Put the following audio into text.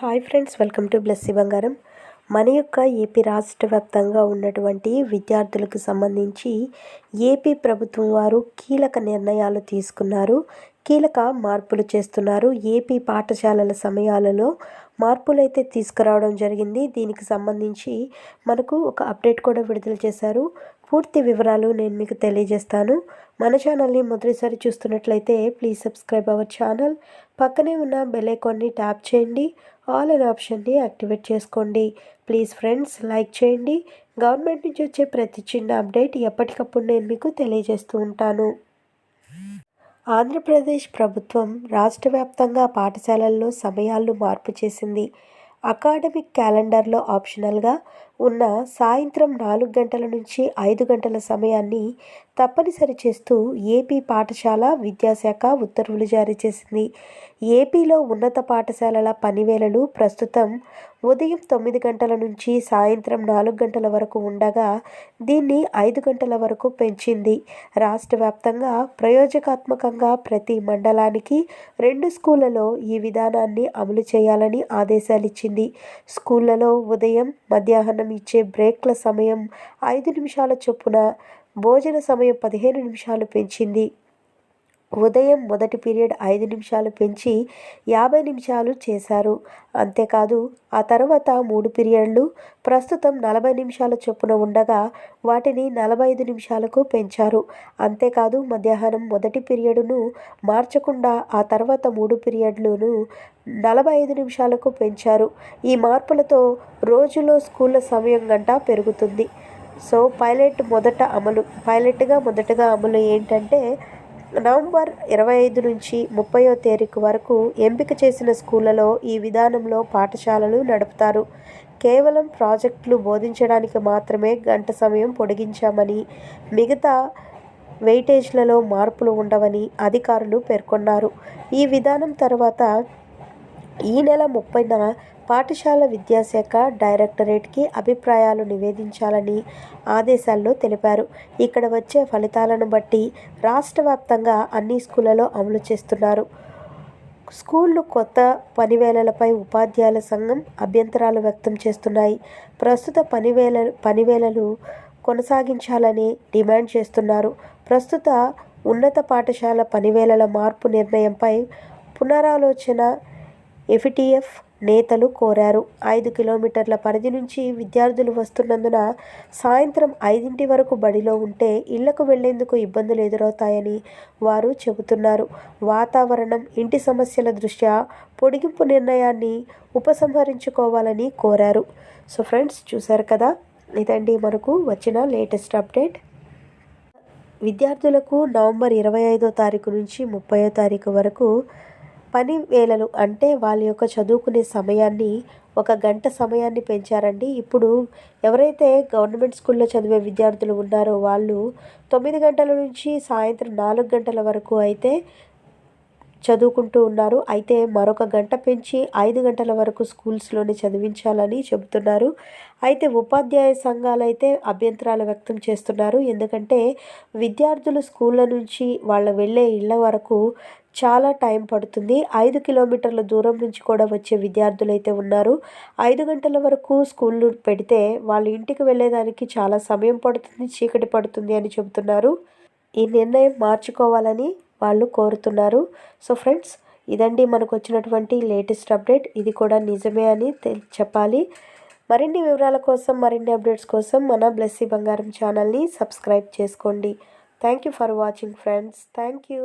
Hi friends welcome to Blessy Bangaram. మన యొక్క AP రాష్ట్ర వ్యాప్తంగా ఉన్నటువంటి విద్యార్థులకు సంబంధించి ఏపీ ప్రభుత్వం వారు కీలక నిర్ణయాలు తీసుకున్నారు. కీలక మార్పులు చేస్తున్నారు. ఏపీ పాఠశాలల సమయాలలో మార్పులు అయితే తీసుకురావడం జరిగింది. దీనికి సంబంధించి మనకు ఒక అప్డేట్ కూడా విడుదల చేశారు. పూర్తి వివరాలు నేను మీకు తెలియజేస్తాను. మన ఛానల్ని మొదటిసారి చూస్తున్నట్లయితే ప్లీజ్ సబ్స్క్రైబ్ అవర్ ఛానల్. పక్కనే ఉన్న బెల్ ఐకాన్ని ట్యాప్ చేయండి. ఆల్ అన్ ఆప్షన్ని యాక్టివేట్ చేసుకోండి. ప్లీజ్ ఫ్రెండ్స్ లైక్ చేయండి. గవర్నమెంట్ నుంచి వచ్చే ప్రతి చిన్న అప్డేట్ ఎప్పటికప్పుడు నేను మీకు తెలియజేస్తూ ఉంటాను. ఆంధ్రప్రదేశ్ ప్రభుత్వం రాష్ట్ర వ్యాప్తంగా పాఠశాలల్లో సమయాల్లో మార్పు చేసింది. అకాడమిక్ క్యాలెండర్లో ఆప్షనల్గా ఉన్న సాయంత్రం నాలుగు గంటల నుంచి ఐదు గంటల సమయాన్ని తప్పనిసరి చేస్తూ ఏపీ పాఠశాల విద్యాశాఖ ఉత్తర్వులు జారీ చేసింది. ఏపీలో ఉన్నత పాఠశాలల పనివేళలు ప్రస్తుతం ఉదయం తొమ్మిది గంటల నుంచి సాయంత్రం నాలుగు గంటల వరకు ఉండగా దీన్ని ఐదు గంటల వరకు పెంచింది. రాష్ట్ర వ్యాప్తంగా ప్రయోజకాత్మకంగా ప్రతి మండలానికి రెండు స్కూళ్ళలో ఈ విధానాన్ని అమలు చేయాలని ఆదేశాలు ఇచ్చింది. స్కూళ్ళలో ఉదయం మధ్యాహ్నం ఇచ్చే బ్రేక్ల సమయం ఐదు నిమిషాల చొప్పున భోజన సమయం పదిహేను నిమిషాలు పెంచింది. ఉదయం మొదటి పీరియడ్ ఐదు నిమిషాలు పెంచి యాభై నిమిషాలు చేశారు. అంతేకాదు ఆ తర్వాత మూడు పీరియడ్లు ప్రస్తుతం నలభై నిమిషాల చొప్పున ఉండగా వాటిని నలభై ఐదు నిమిషాలకు పెంచారు. అంతేకాదు మధ్యాహ్నం మొదటి పీరియడ్ను మార్చకుండా ఆ తర్వాత మూడు పీరియడ్లను నలభై ఐదు నిమిషాలకు పెంచారు. ఈ మార్పులతో రోజులో స్కూళ్ళ సమయం గంట పెరుగుతుంది. సో పైలట్ మొదట అమలు పైలట్గా మొదటగా అమలు ఏంటంటే నవంబర్ ఇరవై ఐదు నుంచి ముప్పయో తేదీకి వరకు ఎంపిక చేసిన స్కూళ్ళలో ఈ విధానంలో పాఠశాలలు నడుపుతారు. కేవలం ప్రాజెక్టులు బోధించడానికి మాత్రమే గంట సమయం పొడిగించామని మిగతా వెయిటేజ్లలో మార్పులు ఉండవని అధికారులు పేర్కొన్నారు. ఈ విధానం తర్వాత ఈ నెల ముప్పైన పాఠశాల విద్యాశాఖ డైరెక్టరేట్కి అభిప్రాయాలు నివేదించాలని ఆదేశాల్లో తెలిపారు. ఇక్కడ వచ్చే ఫలితాలను బట్టి రాష్ట్ర వ్యాప్తంగా అన్ని స్కూళ్ళలో అమలు చేస్తున్నారు. స్కూళ్ళు కొత్త పనివేళలపై ఉపాధ్యాయుల సంఘం అభ్యంతరాలు వ్యక్తం చేస్తున్నాయి. ప్రస్తుత పనివేళ పనివేళలు కొనసాగించాలని డిమాండ్ చేస్తున్నారు. ప్రస్తుత ఉన్నత పాఠశాల పనివేళల మార్పు నిర్ణయంపై పునరాలోచన ఎఫ్టీఎఫ్ నేతలు కోరారు. ఐదు కిలోమీటర్ల పరిధి నుంచి విద్యార్థులు వస్తున్నందున సాయంత్రం ఐదింటి వరకు బడిలో ఉంటే ఇళ్ళకు వెళ్ళేందుకు ఇబ్బందులు ఎదురవుతాయని వారు చెబుతున్నారు. వాతావరణం ఇంటి సమస్యల దృష్ట్యా పొడిగింపు నిర్ణయాన్ని ఉపసంహరించుకోవాలని కోరారు. సో ఫ్రెండ్స్ చూశారు కదా? ఇదండి మనకు వచ్చిన లేటెస్ట్ అప్డేట్. విద్యార్థులకు నవంబర్ ఇరవై ఐదో తారీఖు నుంచి ముప్పయో తారీఖు వరకు పని వేళలు అంటే వాళ్ళ యొక్క చదువుకునే సమయాన్ని ఒక గంట సమయాన్ని పెంచారండి. ఇప్పుడు ఎవరైతే గవర్నమెంట్ స్కూల్లో చదివే విద్యార్థులు ఉన్నారో వాళ్ళు తొమ్మిది గంటల నుంచి సాయంత్రం నాలుగు గంటల వరకు అయితే చదువుకుంటూ ఉన్నారు. అయితే మరొక గంట పెంచి ఐదు గంటల వరకు స్కూల్స్లోనే చదివించాలని చెబుతున్నారు. అయితే ఉపాధ్యాయ సంఘాలు అయితే అభ్యంతరాలు వ్యక్తం చేస్తున్నారు. ఎందుకంటే విద్యార్థులు స్కూళ్ళ నుంచి వాళ్ళ వెళ్ళే ఇళ్ళ వరకు చాలా టైం పడుతుంది. ఐదు కిలోమీటర్ల దూరం నుంచి కూడా వచ్చే విద్యార్థులు అయితే ఉన్నారు. ఐదు గంటల వరకు స్కూళ్ళు పెడితే వాళ్ళ ఇంటికి వెళ్ళేదానికి చాలా సమయం పడుతుంది చీకటి పడుతుంది అని చెబుతున్నారు. ఈ నిర్ణయం మార్చుకోవాలని వాళ్ళు కోరుతున్నారు. సో ఫ్రెండ్స్ ఇదండి మనకు వచ్చినటువంటి లేటెస్ట్ అప్డేట్. ఇది కూడా నిజమే అని చెప్పాలి. మరిన్ని వివరాల కోసం మరిన్ని అప్డేట్స్ కోసం మన బ్లెస్సీ బంగారం ఛానల్ని సబ్స్క్రైబ్ చేసుకోండి. Thank you for watching friends. Thank you